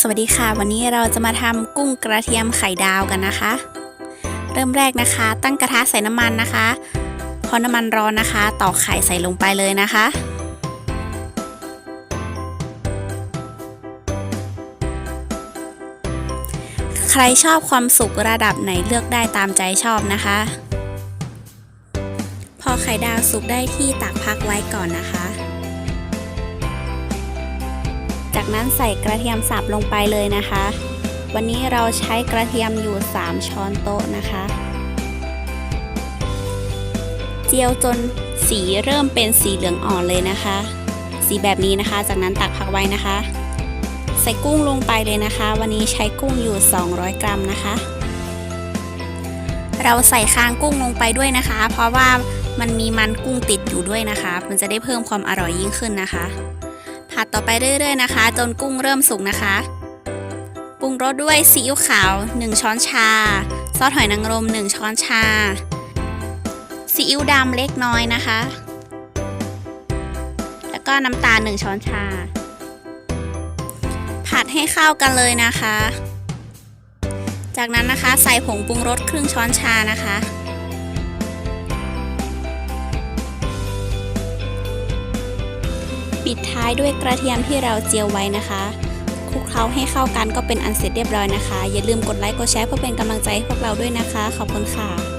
สวัสดีค่ะ วันนี้เราจะมาทำกุ้งกระเทียมไข่ดาวกันนะคะ เริ่มแรกนะคะ ตั้งกระทะใส่น้ำมันนะคะ พอน้ำมันร้อนนะคะ ตอกไข่ใส่ลงไปเลยนะคะ ใครชอบความสุกระดับไหนเลือกได้ตามใจชอบนะคะ พอไข่ดาวสุกได้ที่ตักพักไว้ก่อนนะคะ จากนั้นใส่กระเทียมสับลงไปเลยนะคะ วันนี้เราใช้กระเทียมอยู่ 3 ช้อนโต๊ะนะคะ เจียวจนสีเริ่มเป็นสีเหลืองอ่อนเลยนะคะ สีแบบนี้นะคะ จากนั้นตักพักไว้นะคะ ใส่กุ้งลงไปเลยนะคะ วันนี้ใช้กุ้งอยู่ 200 กรัมนะคะ เราใส่คางกุ้งลงไปด้วยนะคะ เพราะว่ามันมีมันกุ้งติดอยู่ด้วยนะคะ มันจะได้เพิ่มความอร่อยยิ่งขึ้นนะคะ ผัดต่อไปเรื่อยๆนะคะ จนกุ้งเริ่มสุกนะคะ ปรุงรสด้วยซีอิ๊วขาว 1 ช้อนชา ซอสหอยนางรม 1 ช้อนชา ซีอิ๊วดำเล็กน้อยนะคะ แล้วก็น้ำตาล 1 ช้อนชา ผัดให้เข้ากันเลยนะคะ จากนั้นนะคะใส่ผงปรุงรสครึ่งช้อนชานะคะ ปิดท้ายด้วยกระเทียมที่เราเจียวไว้นะคะคลุกเคล้าให้เข้ากันก็เป็นอันเสร็จเรียบร้อยนะคะ อย่าลืมกดไลค์กดแชร์เพื่อเป็นกำลังใจให้พวกเราด้วยนะคะ ขอบคุณค่ะ